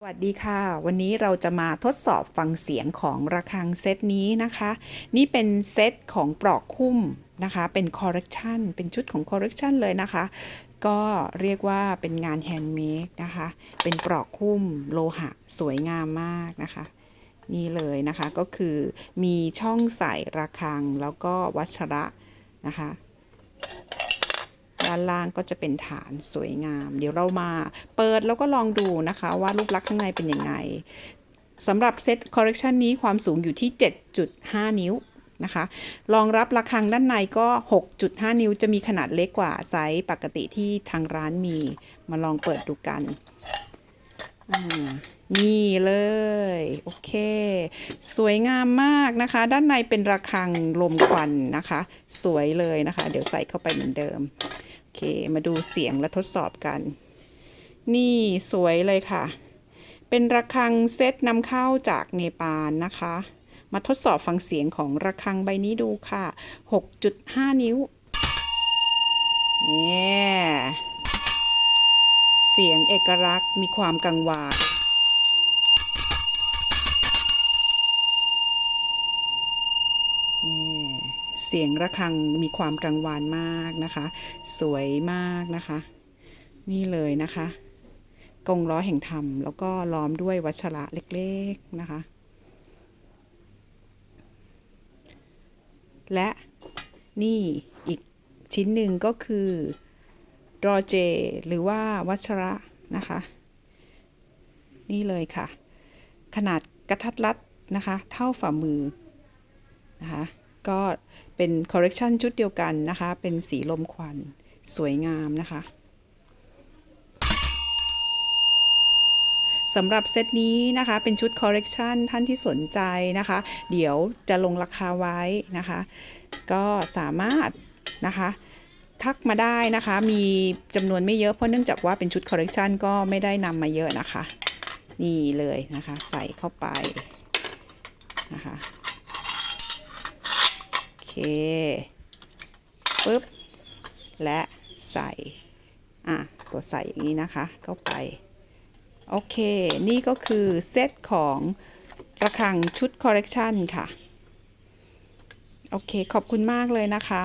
สวัสดีค่ะ วันนี้เราจะมาทดสอบฟังเสียงของระฆังเซตนี้นะคะ นี่เป็นเซตของปลอกคุ้มนะคะ เป็นคอร์เรคชันเป็นชุดของคอร์เรคชันเลยนะคะ ก็เรียกว่าเป็นงานแฮนด์เมดนะคะ เป็นปลอกคุ้มโลหะสวยงามมากนะคะนี่เลยนะคะก็คือมีช่องใส่ระฆังแล้วก็วัชระนะคะ ด้านล่างก็จะเป็นฐานสวยงาม เดี๋ยวเรามาเปิดแล้วก็ลองดูนะคะ ว่ารูปลักษณ์ข้างในเป็นยังไงสำหรับเซตคอร์เรคชันนี้ความสูงอยู่ที่ 7.5 นิ้วนะคะรองรับระฆังด้านในก็ 6.5 นิ้วจะมีขนาดเล็กกว่าไซส์ปกติที่ทางร้านมี มาลองเปิดดูกันอ่านี่เลย โอเค สวยงามมากนะคะ ด้านในเป็นระฆังลมควันนะคะ สวยเลยนะคะ เดี๋ยวใส่เข้าไปเหมือนเดิม เค มาดูเสียงและทดสอบกัน นี่สวยเลยค่ะ เป็นระฆังเซตนำเข้าจากเนปาลนะคะ มาทดสอบฟังเสียงของระฆังใบนี้ดูค่ะ 6.5 นิ้วเนี่ยเสียงเอกลักษณ์มีความกังวาน เสียงระฆังมีความกังวานมากนะคะ สวยมากนะคะ นี่เลยนะคะกงล้อแห่งธรรม แล้วก็ล้อมด้วยวัชระเล็กๆนะคะ และนี่อีกชิ้นหนึ่งก็คือดรเจ หรือว่าวัชระนะคะ นี่เลยค่ะ ขนาดกระทัดรัดนะคะ เท่าฝ่ามือนะคะ ก็เป็นคอร์เรคชันชุดเดียวกันนะคะ เป็นสีลมควันสวยงามนะคะสำหรับเซตนี้นะคะ เป็นชุดคอร์เรคชันท่านที่สนใจนะคะ เดี๋ยวจะลงราคาไว้นะคะ ก็สามารถนะคะทักมาได้นะคะ มีจำนวนไม่เยอะเพราะเนื่องจากว่าเป็นชุดคอร์เรคชันก็ไม่ได้นำมาเยอะนะคะ นี่เลยนะคะ ใส่เข้าไปนะคะ ปึ๊บ และใส่ อะกดใส่อย่างนี้นะคะเข้าไป โอเค นี่ก็คือเซตของระฆังชุดคอเลกชันค่ะ โอเค ขอบคุณมากเลยนะคะ